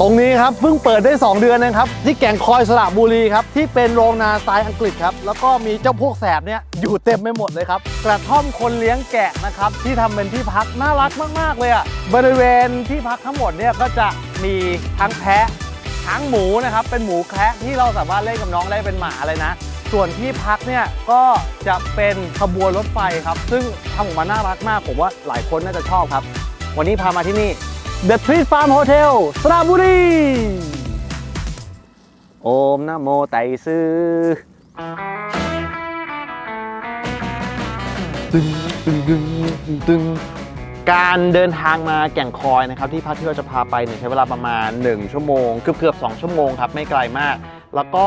ตรงนี้ครับเพิ่งเปิดได้ 2 เดือนเองครับที่แก่งคอยสระบุรีครับที่เป็นโรงนาสไตล์อังกฤษครับแล้วก็มีเจ้าพวกแสบเนี่ยอยู่เต็มไปหมดเลยครับกระท่อมคนเลี้ยงแกะนะครับที่ทำเป็นที่พักน่ารักมากๆเลยอะบริเวณที่พักทั้งหมดเนี่ยก็จะมีทั้งแพะทั้งหมูนะครับเป็นหมูแคะที่เราสามารถเล่นกับน้องได้เป็นหมาเลยนะ ส่วนที่พักเนี่ยก็จะเป็นขบวนรถไฟครับ ซึ่งทำออกมาน่ารักมากผมว่าหลายคนน่าจะชอบครับ วันนี้พามาที่นี่ The Treat Farm Hotel สระบุรีโอมนะโมไตรซื้อตึงตึงตึงตึงตึงการเดินทางมาแก่งคอยนะครับ ที่พักที่เราจะพาไปเนี่ยใช้เวลาประมาณ 1 ชั่วโมงเกือบเกือบ2ชั่วโมงครับ ไม่ไกลมาก แล้วก็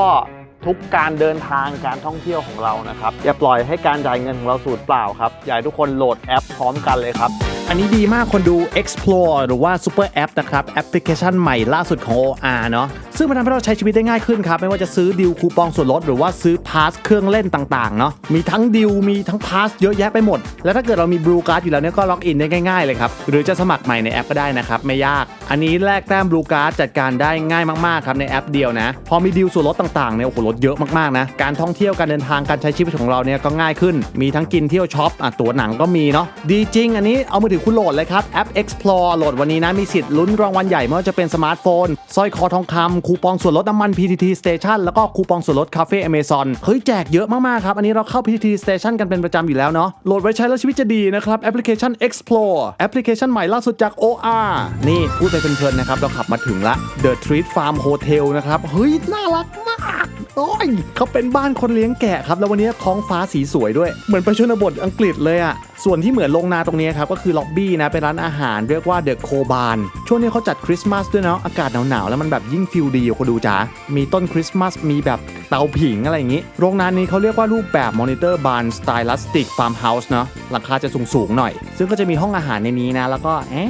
ทุกการเดินทางการท่องเที่ยวของเรานะครับ อย่าปล่อยให้การจ่ายเงินของเราสูญเปล่าครับ อยากให้ทุกคนโหลดแอปพร้อมกันเลยครับ อันนี้ดีมากคนดู Explore หรือว่า Super App นะครับ แอปพลิเคชันใหม่ล่าสุดของ OR เนาะซึ่งมันทำให้เราใช้ชีวิตได้ง่ายขึ้นครับ ไม่ว่าจะซื้อดิวคูปองส่วนลด หรือว่าซื้อพาสเครื่องเล่นต่างๆเนาะมีทั้งดิวมีทั้งพาสเยอะแยะไปหมด แล้วถ้าเกิดเรามีบลูการ์ดอยู่แล้วเนี่ยก็ล็อกอินได้ง่ายๆเลยครับหรือจะสมัครใหม่ในแอปก็ได้นะครับไม่ยาก อันนี้แลกแต้มบลูการ์ดจัดการได้ง่ายมากๆครับในแอปเดียวนะพอมีดิวส่วนลดต่างๆเนี่ยโอ้โหลดเยอะมากๆนะ การท่องเที่ยวการเดินทางการใช้ชีวิตของเราเนี่ยก็ง่ายขึ้น มีทั้งกินเที่ยวช็อปอะตั๋วหนังก็มีเนาะ ดีจริง อันนี้เอามือถือคุณโหลดเลยครับ แอป Explore โหลดวันนี้นะ มีสิทธิ์ลุ้นรางวัลใหญ่ไม่ว่าจะเป็นสมาร์ทโฟนสร้อยคอทองคำคูปองส่วนลดน้ำมัน PTT Station แล้วก็คูปองส่วนลดคาเฟ่ Amazon เฮ้ยแจกเยอะมากๆครับ อันนี้เราเข้า PTT Station กันเป็นประจำอยู่แล้วเนาะ โหลดไว้ใช้แล้วชีวิตจะดีนะครับ แอปพลิเคชัน Explore แอปพลิเคชันใหม่ล่าสุดจาก OR นี่พูดไปเพลินๆนะครับ เราขับมาถึงละ The Treat Farm Hotel นะครับ เฮ้ย น่ารักมากโอ้ยเขาเป็นบ้านคนเลี้ยงแกะครับ แล้ววันนี้ท้องฟ้าสีสวยด้วย เหมือนไปชนบทอังกฤษเลยอะส่วนที่เหมือนโรงนาตรงนี้ครับ ก็คือล็อบบี้นะ เป็นร้านอาหารเรียกว่าเดอะโคบานช่วงนี้เขาจัดคริสต์มาสด้วยเนาะอากาศหนาวๆ แล้วมันแบบยิ่งฟิลดีอยู่คนดูจ๋ามีต้นคริสต์มาสมีแบบเตาผิงอะไรอย่างนี้ โรงนานี้เขาเรียกว่ารูปแบบมอนิเตอร์บานสไตล์ลัสติกฟาร์มเฮาส์เนาะราคาจะสูงๆหน่อย ซึ่งก็จะมีห้องอาหารในนี้นะ แล้วก็แอะ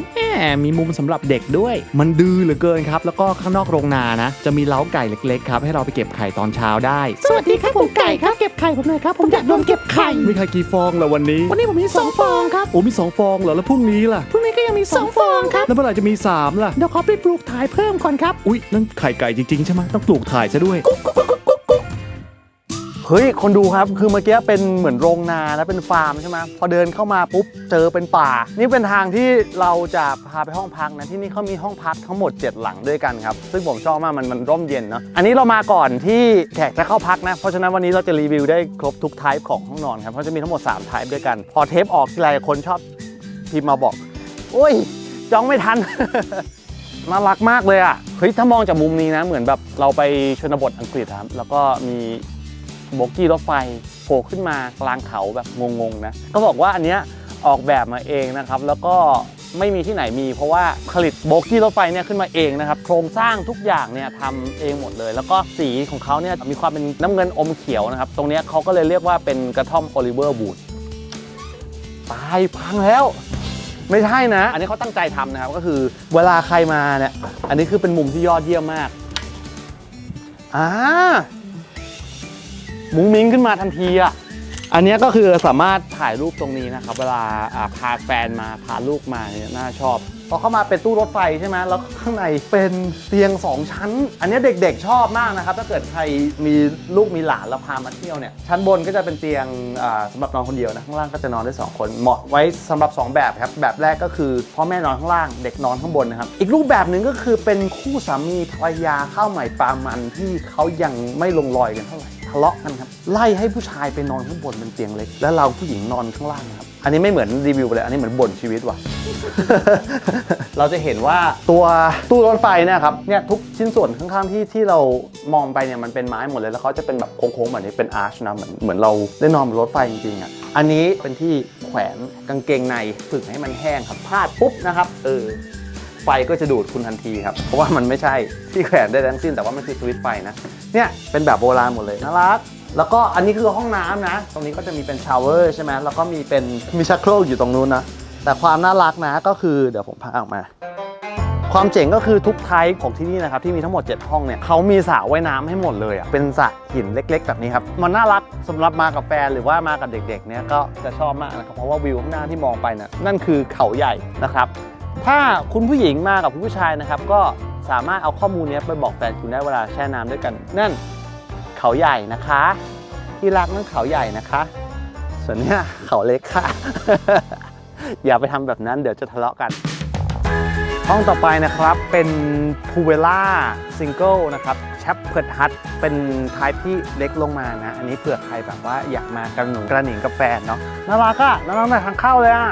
มีมุมสำหรับเด็กด้วย มันดื้อเหลือเกินครับแล้วก็ข้างนอกโรงนานะจะมีเล้าไก่เล็กๆครับให้เราไปเก็บไข่ตอนเช้าได้ สวัสดีครับผมไก่ครับเก็บไข่ผมหน่อยครับผมอยากโดนเก็บไข่มีไข่กี่ฟองล่ะวันนี้ วันนี้ผมมีสองฟองครับโอ้มีสองฟองเหรอแล้วพรุ่งนี้ล่ะพรุ่งนี้ก็ยังมีสองฟองครับแล้วเมื่อไหร่จะมีสามล่ะเดี๋ยวขอไปปลูกถ่ายเพิ่มก่อนครับอุ๊ยนั่นไข่ไก่จริงๆใช่ไหมต้องปลูกถ่ายซะด้วย เฮ้ย คนดูครับ คือเมื่อกี้เป็นเหมือนโรงนาแล้วเป็นฟาร์มใช่ไหมพอเดินเข้ามาปุ๊บ เจอเป็นป่า นี่เป็นทางที่เราจะพาไปห้องพักนะ ที่นี่เขามีห้องพักทั้งหมด 7 หลังด้วยกันครับ ซึ่งผมชอบมาก มันมันร่มเย็นเนาะ อันนี้เรามาก่อนที่แขกจะเข้าพักนะ เพราะฉะนั้นวันนี้เราจะรีวิวได้ครบทุกไทป์ของห้องนอนครับ เพราะจะมีทั้งหมด3ไทป์ด้วยกัน พอเทปออกทีไรคนชอบพิมพ์มาบอก โอ้ย จองไม่ทัน น่ารักมากเลยอะ เฮ้ย ถ้ามองจากมุมนี้นะ เหมือนแบบเราไปชนบทอังกฤษครับ แล้วก็มี โบกี้รถไฟโผล่ขึ้นมากลางเขาแบบงงๆนะก็บอกว่าอันเนี้ยออกแบบมาเองนะครับแล้วก็ไม่มีที่ไหนมี เพราะว่าผลิตโบกี้รถไฟเนี่ยขึ้นมาเองนะครับโครงสร้างทุกอย่างเนี่ยทำเองหมดเลย แล้วก็สีของเขาเนี่ยมีความเป็นน้ำเงินอมเขียวนะครับ ตรงเนี้ยเขาก็เลยเรียกว่าเป็นกระท่อมโอลิเวอร์บูดตายพังแล้ว ไม่ใช่นะ อันนี้เขาตั้งใจทำนะครับก็คือเวลาใครมาเนี่ยอันนี้คือเป็นมุมที่ยอดเยี่ยมมากอ่า มุ้งมิ้งขึ้นมาทันทีอะอันนี้ก็คือสามารถถ่ายรูปตรงนี้นะครับ เวลาพาแฟนมาพาลูกมาเนี่ยน่าชอบพอเข้ามาเป็นตู้รถไฟใช่ไหมแล้วข้างในเป็นเตียง 2 ชั้น อันนี้เด็กๆชอบมากนะครับ ถ้าเกิดใครมีลูกมีหลานแล้วพามาเที่ยวเนี่ยชั้นบนก็จะเป็นเตียงอ่าสำหรับนอนคนเดียวนะข้างล่างก็จะนอนได้ 2 คน เหมาะไว้สำหรับ 2 แบบครับแบบแรกก็คือพ่อแม่นอนข้างล่างเด็กนอนข้างบนนะครับอีกรูปแบบหนึ่งก็คือเป็นคู่สามีภรรยาข้าวใหม่ปลามันที่เขายังไม่ลงรอยกันเท่าไหร่ ทะเลาะกันครับไล่ให้ผู้ชายไปนอนข้างบนบนเตียงเล็กแล้วเราผู้หญิงนอนข้างล่างครับอันนี้ไม่เหมือนรีวิวไปเลยอันนี้เหมือนบ่นชีวิตว่ะ เราจะเห็นว่าตัวตู้รถไฟเนี่ยครับเนี่ยทุกชิ้นส่วนข้างๆที่ที่เรามองไปเนี่ยมันเป็นไม้หมดเลยแล้วเขาจะเป็นแบบโค้งๆแบบนี้เป็นอาร์ชนะเหมือนเหมือนเราได้นอนบนรถไฟจริงๆอะอันนี้เป็นที่แขวนกางเกงในฝึกให้มันแห้งครับพลาดปุ๊บนะครับเออ ฟก็จะดูดคุณทันทีครับ เพราะว่ามันไม่ใช่ที่แขวนได้ทั้งสิ้นแต่ว่ามันคือสวิตช์ไฟนะ เนี่ยเป็นแบบโบราณหมดเลยน่ารัก แล้วก็อันนี้คือห้องน้ำนะ ตรงนี้ก็จะมีเป็นชาวเวอร์ใช่ไหมแล้วก็มีเป็นมีชักโครกอยู่ตรงนู้นนะ แต่ความน่ารักนะก็คือเดี๋ยวผมพาออกมาความเจ๋งก็คือทุกไทป์ของที่นี่นะครับที่มีทั้งหมด 7 ห้องเนี่ยเขามีสระว่ายน้ำให้หมดเลยอะเป็นสระหินเล็ก ๆ แบบนี้ครับ มันน่ารักสำหรับมากับแฟนหรือว่ามากับเด็กๆเนี่ยก็จะชอบมากนะครับเพราะว่าวิวข้างหน้าที่มองไปน่ะนั่นคือเขาใหญ่นะครับ ถ้าคุณผู้หญิงมากับคุณผู้ชายนะครับ ก็สามารถเอาข้อมูลนี้ไปบอกแฟนคุณได้เวลาแช่น้ำด้วยกัน นั่นเขาใหญ่นะคะ ที่รักนั่นเขาใหญ่นะคะ ส่วนเนี้ยเขาเล็กค่ะ อย่าไปทำแบบนั้นเดี๋ยวจะทะเลาะกัน ห้องต่อไปนะครับเป็นพูเวล่าซิงเกิลนะครับแชปเพิร์ดฮัทเป็นทป์ที่เล็กลงมานะ อันนี้เผื่อใครแบบว่าอยากมากระหนุงกระหนิงกับแฟนเนาะน่ารักอะน่ารักแต่ทางเข้าเลยอะ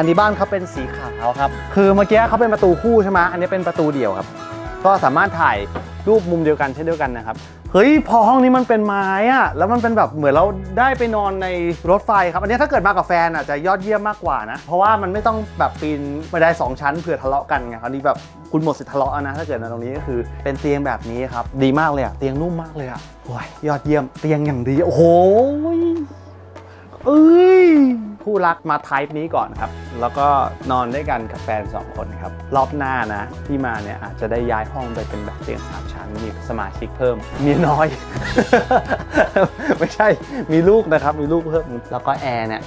อันนี้บ้านเขาเป็นสีขาวครับ คือเมื่อกี้เขาเป็นประตูคู่ใช่ไหมอันนี้เป็นประตูเดี่ยวครับ ก็สามารถถ่ายรูปมุมเดียวกันเช่นเดียวกันนะครับ เฮ้ยพอห้องนี้มันเป็นไม้อะแล้วมันเป็นแบบเหมือนเราได้ไปนอนในรถไฟครับ อันนี้ถ้าเกิดมากับแฟนอะจะยอดเยี่ยมมากกว่านะ เพราะว่ามันไม่ต้องแบบปีนบันไดสองชั้นเผื่อทะเลาะกันไงคราวนี้แบบคุณหมดสิทธิ์ทะเลาะนะถ้าเกิดมาตรงนี้ก็คือเป็นเตียงแบบนี้ครับ ดีมากเลยอะเตียงนุ่มมากเลยอะโอ้ยยอดเยี่ยมเตียงอย่างดี โอ้โหเอ้ย คู่รักมาไทป์นี้ก่อนครับ แล้วก็นอนด้วยกันกับแฟน 2 คนครับ รอบหน้านะ ที่มาเนี่ยอาจจะได้ย้ายห้องไปเป็นแบบเตียงสามชั้นมีสมาชิกเพิ่ม มีน้อย ไม่ใช่มีลูกนะครับ มีลูกเพิ่ม แล้วก็แอร์เนี่ย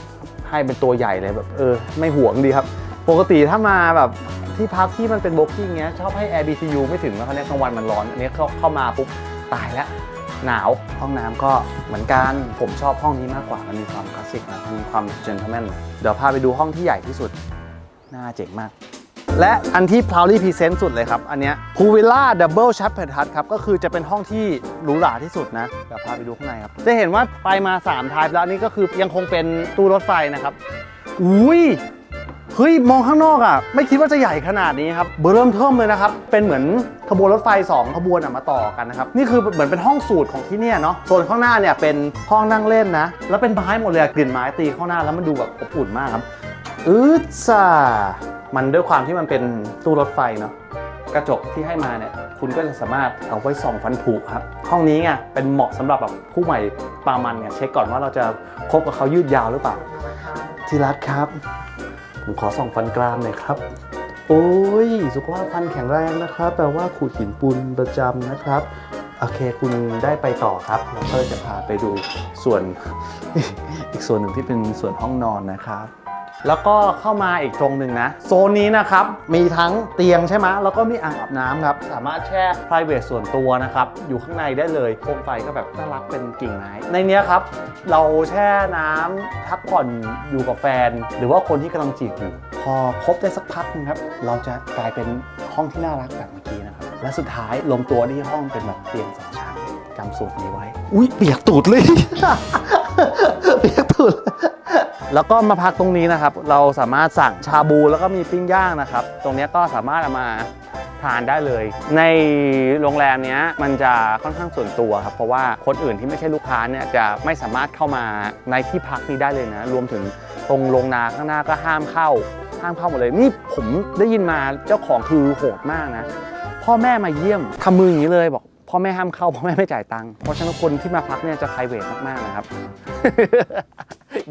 ให้เป็นตัวใหญ่เลยแบบเออ ไม่ห่วงดีครับ ปกติถ้ามาแบบที่พักที่มันเป็นโบกิ้งเงี้ยชอบให้ Air BTU ไม่ถึงแล้วคราวนี้กลางวันมันร้อน อันนี้เข้าเข้ามาปุ๊บตายแล้ว หนาว ห้องน้ำก็เหมือนกัน ผมชอบห้องนี้มากกว่า มันมีความคลาสสิกนะมันมีความเจน t l e m a n เดี๋ยวพาไปดูห้องที่ใหญ่ที่สุด น่าเจ๋งมาก และอันที่ proudly present สุดเลยครับ อันเนี้ย Pool Villa Double c h a p e r Hut ครับ ก็คือจะเป็นห้องที่หรูหราที่สุดนะเดี๋ยวพาไปดูข้างในครับ จะเห็นว่าไปมา3 type แล้วอันนี้ก็คือยังคงเป็นตู้รถไฟนะครับ อุ้ย เฮ้ยมองข้างนอกอะไม่คิดว่าจะใหญ่ขนาดนี้ครับเบอร์เริ่มเทิมเลยนะครับ เป็นเหมือนขบวนรถไฟ 2 ขบวนอะมาต่อกันนะครับ นี่คือเหมือนเป็นห้องสูตรของที่เนี่ยเนาะโซนข้างหน้าเนี่ยเป็นห้องนั่งเล่นนะ แล้วเป็นไม้หมดเลยกลิ่นไม้ตีข้างหน้าแล้วมันดูแบบอบอุ่นมากครับอืดซ่ามันด้วยความที่มันเป็นตู้รถไฟเนาะกระจกที่ให้มาเนี่ยคุณก็จะสามารถเอาไว้ส่องฟันผุครับ ห้องนี้ไงเป็นเหมาะสำหรับแบบผู้ใหม่ปามันไงเช็คก่อนว่าเราจะคบกับเขายืดยาวหรือเปล่าที่รักครับ ผมขอส่องฟันกรามหน่อยครับ โอ้ย สุขภาพฟันแข็งแรงนะครับ แปลว่าขูดหินปูนประจำนะครับ โอเค คุณได้ไปต่อครับเราก็จะพาไปดูส่วน อีกส่วนหนึ่งที่เป็นส่วนห้องนอนนะครับ แล้วก็เข้ามาอีกตรงหนึ่งนะ โซนนี้นะครับ มีทั้งเตียงใช่ไหมแล้วก็มีอ่างอาบน้ำครับ สามารถแช่ private ส่วนตัวนะครับ อยู่ข้างในได้เลยโคมไฟก็แบบน่ารักเป็นกิ่งไม้ในเนี้ยครับ เราแช่น้ำพักผ่อนอยู่กับแฟน หรือว่าคนที่กำลังจีบอยู่พอคบได้สักพักนึงครับ เราจะกลายเป็นห้องที่น่ารักแบบเมื่อกี้นะครับ และสุดท้ายลงตัวที่ห้องเป็นแบบเตียงสองชั้นจำสูตรนี้ไว้ อุ้ยเปียกตูดเลย เปียกตูด แล้วก็มาพักตรงนี้นะครับ เราสามารถสั่งชาบูแล้วก็มีปิ้งย่างนะครับ ตรงนี้ก็สามารถเอามาทานได้เลย ในโรงแรมเนี้ยมันจะค่อนข้างส่วนตัวครับเพราะว่าคนอื่นที่ไม่ใช่ลูกค้าเนี่ยจะไม่สามารถเข้ามาในที่พักนี้ได้เลยนะ รวมถึงตรงโรงนาข้างหน้าก็ห้ามเข้าห้ามเข้าหมดเลยนี่ผมได้ยินมาเจ้าของคือโหดมากนะ พ่อแม่มาเยี่ยมทำมืออย่างนี้เลยบอกพ่อแม่ห้ามเข้าพ่อแม่ไม่จ่ายตังค์เพราะฉะนั้นคนที่มาพักเนี่ยจะ p r i v a t มากๆนะครับ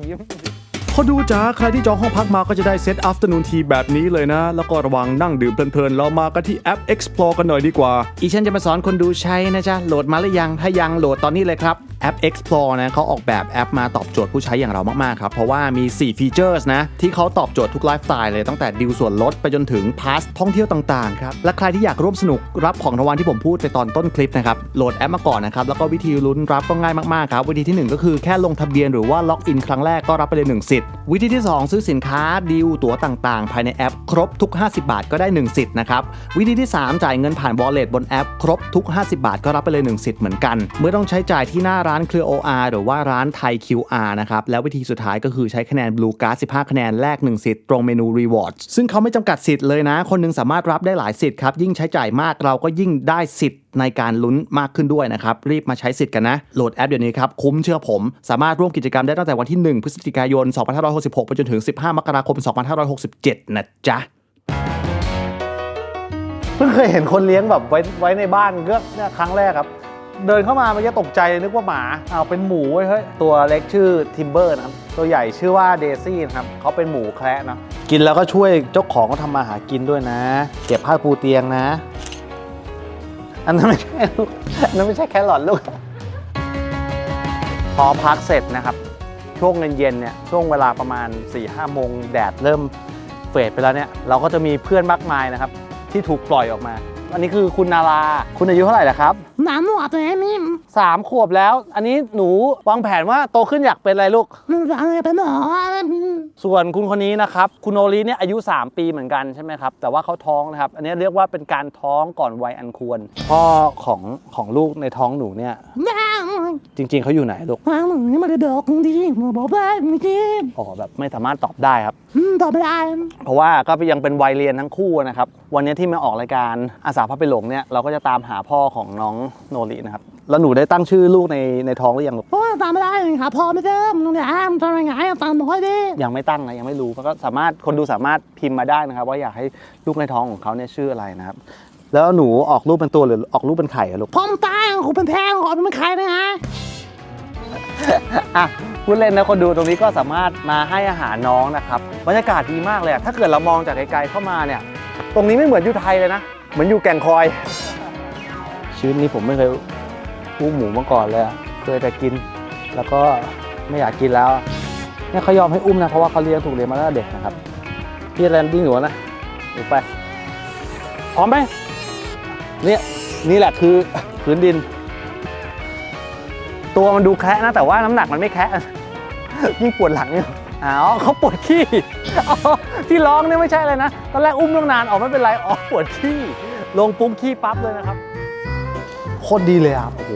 ยิ้ม พอดูจ้าใครที่จองห้องพักมาก็จะได้เซต afternoon tea แบบนี้เลยนะ แล้วก็ระวังนั่งดื่มเพลินๆ เรามากันที่แอป explore กันหน่อยดีกว่า อีฉันจะมาสอนคนดูใช้นะจ๊ะ โหลดมาหรือยัง ถ้ายังโหลดตอนนี้เลยครับ แอป explore นะเขาออกแบบแอปมาตอบโจทย์ผู้ใช้อย่างเรามาก ๆ ครับ เพราะว่ามี 4 ฟีเจอร์สนะ ที่เขาตอบโจทย์ทุกไลฟ์สไตล์เลยตั้งแต่ดิวส่วนลดไปจนถึงพาสท่องเที่ยวต่าง ๆ ครับ และใครที่อยากร่วมสนุกรับของรางวัลที่ผมพูดไปตอนต้นคลิปนะครับ โหลดแอปมาก่อนนะครับ แล้วก็วิธีลุ้นรับก็ง่ายมาก ๆ ครับ วิธีที่หนึ่งก็คือแค่ลงทะเบียนหรือว่าล็อกอินครั้งแรกก็รับไปเลย1สิทธิ์วิธีที่สองซื้อสินค้าดีลตั๋วต่างๆ ภายในแอป ครบทุก 50 บาทก็ได้ 1 สิทธิ์นะครับวิธีที่ 3 จ่ายเงินผ่าน wallet บนแอป ครบทุก 50 บาทก็รับไปเลย1สิทธิ์เหมือนกัน เมื่อต้องใช้จ่ายที่หน้าร้านเครือ OR หรือว่าร้านไทย QR นะครับ แล้ววิธีสุดท้ายก็คือใช้คะแนน Blue Card 15 คะแนนแลก1 สิทธิ์ตรงเมนู Rewards ซึ่งเขาไม่จำกัดสิทธิ์เลยนะ คนหนึงสามารถรับได้หลายสิทธิ์ครับ ยิ่งใช้จ่ายมากเราก็ยิ่งได้สิทธิ์ในการลุ้นมากขึ้นด้วยนะครับ รีบมาใช้สิทธิ์กันนะ โหลดแอปเดี๋ยวนี้ครับ คุ้มเชื่อผม สามารถร่วมกิจกรรมได้ตั้งแต่วันที่ 1 พฤศจิกายน 2566 ไปจนถึง 15 มกราคม 2567 นะจ๊ะเพิ่งเคยเห็นคนเลี้ยงแบบไว้ไว้ในบ้านก็เนี่ยครั้งแรกครับ เดินเข้ามามันจะตกใจนึกว่าหมาอ้าวเป็นหมูเว้ยเฮ้ยตัวเล็กชื่อทิมเบอร์นะครับตัวใหญ่ชื่อว่าเดซี่นะครับเขาเป็นหมูแคระเนาะกินแล้วก็ช่วยเจ้าของเขาทำมาหากินด้วยนะ เก็บผ้าปูเตียงนะ อันนั้นไม่ใช่ลูกอันนั้นไม่ใช่แครอทลูก พอพักเสร็จนะครับ ช่วงเย็นๆเนี่ยช่วงเวลาประมาณ4ี่ห้าโมงแดดเริ่มเฟดไปแล้วเนี่ยเราก็จะมีเพื่อนมากมายนะครับ ที่ถูกปล่อยออกมา อันนี้คือคุณนารา คุณอายุเท่าไหร่แล้วครับหนาหนวดตัวนี้สามขวบแล้ว อันนี้หนูวางแผนว่าโตขึ้นอยากเป็นอะไรลูกมันจะอะไรเป็นหมอส่วนคุณคนนี้นะครับ คุณโอริเนี่ยอายุ 3 ปีเหมือนกันใช่ไหมครับ แต่ว่าเขาท้องนะครับ อันนี้เรียกว่าเป็นการท้องก่อนวัยอันควร พ่อของของลูกในท้องหนูเนี่ย บ้าง จริง ๆเขาอยู่ไหนลูกวางหนูนี่มันจะดอกดีมาบอกว่าไม่จริงอ๋อแบบไม่สามารถตอบได้ครับตอบไม่ได้เพราะว่าก็ยังเป็นวัยเรียนทั้งคู่นะครับ วันนี้ที่มาออกรายการอาสาพาไปหลงเนี่ยเราก็จะตามหาพ่อของน้องโนรินะครับแล้วหนูได้ตั้งชื่อลูกในในท้องหรือยังลูกเพราะว่าตามไม่ได้ค่ะพอไม่เติมตรงนี้ทำยังไงตามน้อยดิยังไม่ตั้งนะยังไม่รู้ก็สามารถคนดูสามารถพิมพ์มาได้นะครับ ว่าอยากให้ลูกในท้องของเขาเนี่ยชื่ออะไรนะครับ แล้วหนูออกรูปเป็นตัวหรือออกรูปเป็นไข่อะลูกพร้อมตายคุณเป็นแพงขอเป็นใครนะฮะอะพูดเล่นนะคนดูตรงนี้ก็สามารถมาให้อาหารน้องนะครับบรรยากาศดีมากเลยอะถ้าเกิดเรามองจากไกลๆเข้ามาเนี่ย ตรงนี้ไม่เหมือนอยู่ไทยเลยนะ เหมือนอยู่แก่งคอย ชีวิตนี้ผมไม่เคยอู้หมูมาก่อนเลยอะเคยแต่กิน แล้วก็ไม่อยากกินแล้วเนี่ยเขายอมให้อุ้มนะเพราะว่าเขาเลี้ยงถูกเลี้ยงมาตั้งแต่เด็กนะครับพี่แลนดิ้งหนูนะหนูไปพร้อมไหม เนี่ยนี่แหละคือพื้นดิน ตัวมันดูแคระนะแต่ว่าน้ำหนักมันไม่แคระยิ่งปวดหลังเนี่ยอ๋อเขาปวดขี้อ๋อที่ร้องเนี่ยไม่ใช่อะไรนะตอนแรกอุ้มตั้งนานออกไม่เป็นไรอ๋อปวดขี้ลงปุ๊บขี้ปั๊บเลยนะครับโคตรดีเลยอะโอ้โห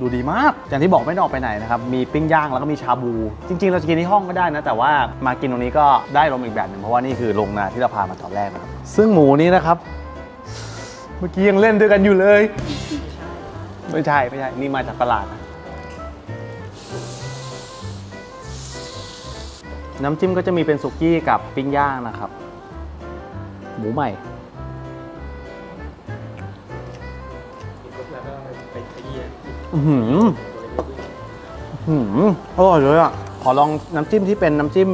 ดูดีมาก อย่างที่บอกไม่ต้องออกไปไหนนะครับ มีปิ้งย่างแล้วก็มีชาบู จริง ๆ เราจะกินที่ห้องก็ได้นะ แต่ว่ามากินตรงนี้ก็ได้ลมณ์อีกแบบหนึ่งเพราะว่านี่คือโรงนาที่เราพามาตอนแรกนะครับ ซึ่งหมูนี้นะครับ เมื่อกี้ยังเล่นด้วยกันอยู่เลย ไม่ใช่ไม่ใช่ นี่มาจากตลาดนะน้ำจิ้มก็จะมีเป็นสุกี้กับปิ้งย่างนะครับ หมูใหม่ อือหืออื้อหืออร่อยเลยอะ ขอลองน้ำจิ้มที่เป็นน้ำจิ้ม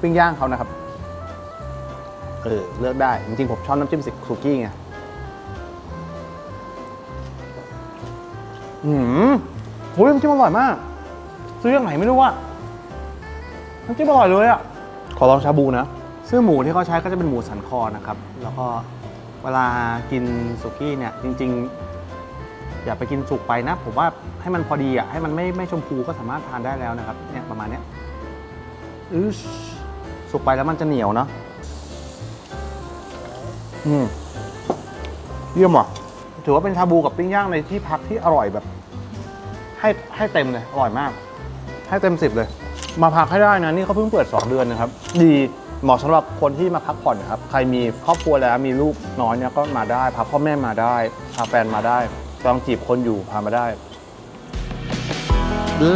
ปิ้งย่างเขานะครับ เออ เลือกได้ จริงๆ ผมชอบน้ำจิ้มสุกี้ไง อืมโอ้ยน้ำจิ้มอร่อยมาก ซื้อจากไหนไม่รู้อะน้ำจิ้มอร่อยเลยอะขอลองชาบูนะ ซึ่งหมูที่เขาใช้ก็จะเป็นหมูสันคอนะครับ แล้วก็เวลากินสุกี้เนี่ย จริง ๆ อย่าไปกินสุกไปนะ ผมว่าให้มันพอดีอะให้มันไม่ไม่ชมพูก็สามารถทานได้แล้วนะครับ เนี่ยประมาณเนี้ยอือสุกไปแล้วมันจะเหนียวเนาะ อืม เยี่ยมว่ะ ถือว่าเป็นชาบูกับปิ้งย่างในที่พักที่อร่อยแบบ ให้ให้เต็มเลย อร่อยมาก ให้เต็มสิบเลย มาพักให้ได้นะ นี่เขาเพิ่งเปิด 2 เดือนนะครับ ดีเหมาะสำหรับคนที่มาพักผ่อนนะครับ ใครมีครอบครัวแล้วมีลูกน้อยเนี่ยก็มาได้ พาพ่อแม่มาได้ พาแฟนมาได้กำลังจีบคนอยู่พามาได้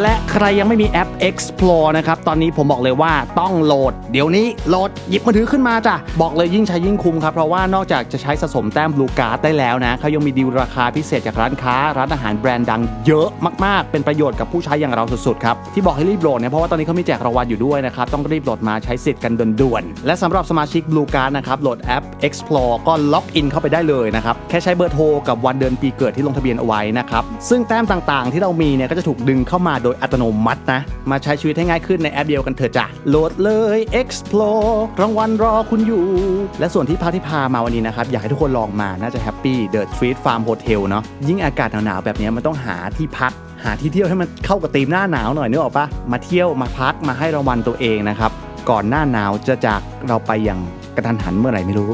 และใครยังไม่มีแอป Explore นะครับ ตอนนี้ผมบอกเลยว่าต้องโหลด เดี๋ยวนี้โหลดหยิบมือถือขึ้นมาจ้ะ บอกเลยยิ่งใช้ยิ่งคุ้มครับ เพราะว่านอกจากจะใช้สะสมแต้มบลูการ์ดได้แล้วนะเขายังมีดีลราคาพิเศษจากร้านค้า ร้านอาหารแบรนด์ดังเยอะมากๆ เป็นประโยชน์กับผู้ใช้อย่างเราสุดๆครับ ที่บอกให้รีบโหลดเนี่ยเพราะว่าตอนนี้เขามีแจกรางวัลอยู่ด้วยนะครับต้องรีบโหลดมาใช้สิทธิ์กันด่วนๆและสำหรับสมาชิกบลูการ์ดนะครับโหลดแอป Explore ก็ล็อกอินเข้าไปได้เลยนะครับแค่ใช้เบอร์โทรกับวันเดือนปีเกิดที่ลงทะเบียนเอาไว้นะครับซึ่งแต้มต่างๆ ที่เรามีเนี่ยก็จะถูกดึงเข้ามาโดยอัตโนมัตินะ มาใช้ชีวิตให้ง่ายขึ้นในแอปเดียวกันเถอะจ้ะโหลดเลย Explore รางวัลรอคุณอยู่ และส่วนที่พักที่พามาวันนี้นะครับ อยากให้ทุกคนลองมาน่าจะแฮปปี้ The Street Farm Hotel เนาะยิ่งอากาศหนาวๆแบบนี้มันต้องหาที่พักหาที่เที่ยวให้มันเข้ากับธีมหน้าหนาวหน่อยนึกออกปะมาเที่ยวมาพักมาให้รางวัลตัวเองนะครับ ก่อนหน้าหนาวจะจากเราไปอย่างกระทันหันเมื่อไหร่ไม่รู้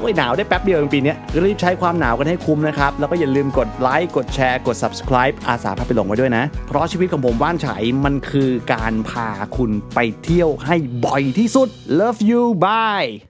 โอ้ยหนาวได้แป๊บเดียวเองปีนี้รีบใช้ความหนาวกันให้คุ้มนะครับ แล้วก็อย่าลืมกดไลค์กดแชร์กด subscribe อาสาพาไปหลงไว้ด้วยนะ เพราะชีวิตของผมว่านไฉมันคือการพาคุณไปเที่ยวให้บ่อยที่สุด love you bye